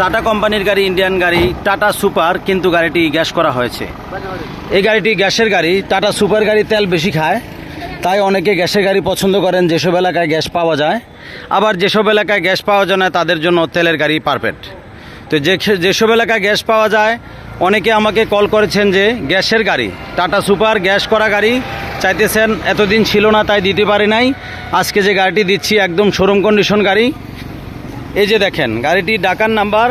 Tata কোম্পানির গাড়ি Indian গাড়ি, টাটা সুপার, কিন্তু গাড়িটি গ্যাস করা হয়েছে। এই গাড়িটি গ্যাসের গাড়ি, টাটা সুপার গাড়ি তেল বেশি খায়, তাই অনেকে গ্যাসের গাড়ি পছন্দ করেন, যেসব এলাকায় গ্যাস পাওয়া যায়। আবার যেসব এলাকায় গ্যাস পাওয়া যায় না, তাদের জন্য তেলের গাড়ি পারফেক্ট তো যে যেসব এলাকায় গ্যাস পাওয়া যায়, অনেকে আমাকে কল করেছেন যে, গ্যাসের গাড়ি, টাটা সুপার গ্যাস করা গাড়ি, চাইতেছেন এতদিন ছিল না, তাই দিতে পারি নাই। আজকে যে গাড়িটি দিচ্ছি, একদম শোরুম কন্ডিশন গাড়ি এই যে দেখেন, গাড়িটি ডাকার নাম্বার,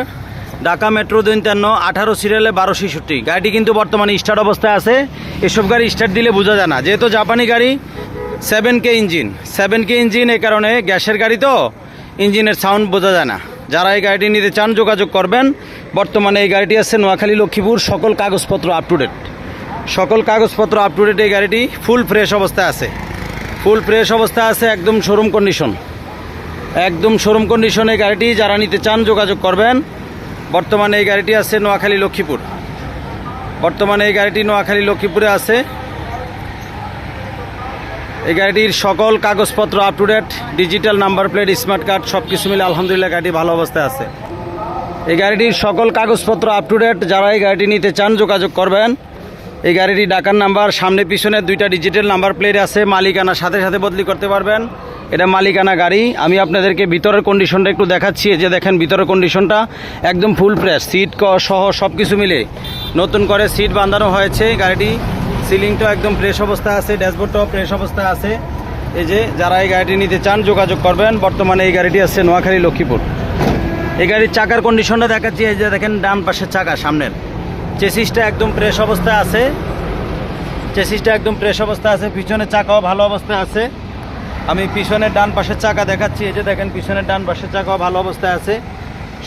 ঢাকা মেট্রো তিন্ন আঠারো সিরিয়ালে বারো ছেষট্টি। গাড়িটি কিন্তু বর্তমানে স্টার্ট অবস্থায় আছে। এসব গাড়ি স্টার্ট দিলে বোঝা যায় না। যেহেতু জাপানি গাড়ি seven K engine seven K engine এই কারণে গ্যাসের গাড়ি তো ইঞ্জিনের সাউন্ড বোঝা যায় না। যারা এই গাড়িটি নিতে চান, যোগাযোগ করবেন। বর্তমানে এই গাড়িটি আছে নোয়াখালী, লক্ষ্মীপুর। সকল কাগজপত্র আপ টু ডেট সকল কাগজপত্র আপ টু ডেট এই গাড়িটি ফুল ফ্রেশ অবস্থায় আছে। ফুল ফ্রেশ অবস্থায় আছে, একদম শোরুম কন্ডিশন একদম শোরুম কন্ডিশনে গাড়িটি যারা নিতে চান যোগাযোগ করবেন। বর্তমানে এই গাড়িটি আছে নোয়াখালী লক্ষ্মীপুর। বর্তমানে এই গাড়িটি নোয়াখালী লক্ষ্মীপুরে আছে। এই গাড়িটির সকল কাগজপত্র up to date digital number plate smart card সব কিছু মিলে আলহামদুলিল্লাহ গাড়িটি ভালো অবস্থায় আছে। এই গাড়িটির সকল কাগজপত্র আপ টু ডেট যারা এই গাড়িটি নিতে চান যোগাযোগ করবেন। এই গাড়িটি ডাকার নাম্বার সামনে পিছনে দুইটা ডিজিটাল নাম্বার প্লেট আছে মালিকানা সাথে সাথে বদলি করতে পারবেন। এটা মালিকানা গাড়ি। আমি আপনাদেরকে ভিতরের কন্ডিশনটা একটু দেখাচ্ছি। যে দেখেন ভিতরের কন্ডিশনটা একদম ফুল ফ্রেশ সিট সহ সব কিছু মিলে। নতুন করে সিট বাঁধানো হয়েছে। গাড়িটি সিলিংটাও একদম ফ্রেশ অবস্থা আছে ড্যাশবোর্ডটাও ফ্রেশ অবস্থা আছে। এই যে যারা এই গাড়িটি নিতে চান, যোগাযোগ করবেন। বর্তমানে এই গাড়িটি আছে নোয়াখালী লক্ষ্মীপুর। এই গাড়ির চাকার কন্ডিশনটা দেখাচ্ছি। এই যে দেখেন ডান পাশের চাকা সামনের। চেসিসটা একদম ফ্রেশ অবস্থায় আছে। চেসিসটা একদম ফ্রেশ অবস্থায় আছে। পিছনের চাকাও ভালো অবস্থায় আছে। আমি পিছনের ডান পাশের চাকা দেখাচ্ছি, এই যে দেখেন পিছনের ডান পাশের চাকাও ভালো অবস্থায় আছে।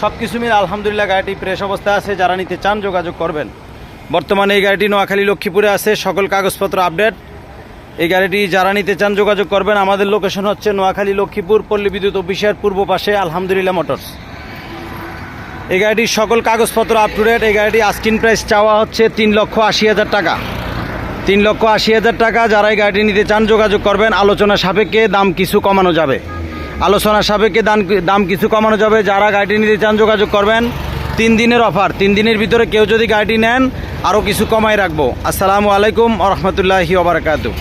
সব কিছু মিলে আলহামদুলিল্লাহ গাড়িটি ফ্রেশ অবস্থায় আছে, যারা নিতে চান যোগাযোগ করবেন। বর্তমানে এই গাড়িটি নোয়াখালী, লক্ষ্মীপুরে আছে, সকল কাগজপত্র আপডেট। এই গাড়িটি যারা নিতে চান যোগাযোগ করবেন, আমাদের লোকেশন হচ্ছে নোয়াখালী, লক্ষ্মীপুর, পল্লী বিদ্যুৎ অফিসের পূর্ব পাশে আলহামদুলিল্লাহ মোটরস। এই গাড়িটির সকল কাগজপত্র আপ টু ডেট এই গাড়িটি আস্কিন প্রাইস চাওয়া হচ্ছে তিন লক্ষ আশি হাজার টাকা। তিন লক্ষ আশি হাজার টাকা যারাই গাড়িটি নিতে চান যোগাযোগ করবেন। আলোচনা সাপেক্ষে দাম কিছু কমানো যাবে। আলোচনা সাপেক্ষে দাম দাম কিছু কমানো যাবে। যারা গাড়িটি নিতে চান যোগাযোগ করবেন। তিন দিনের অফার। তিন দিনের ভিতরে কেউ যদি গাড়িটি নেন আরও কিছু কমাই রাখব। আসসালামু আলাইকুম আ ওবরাকাতু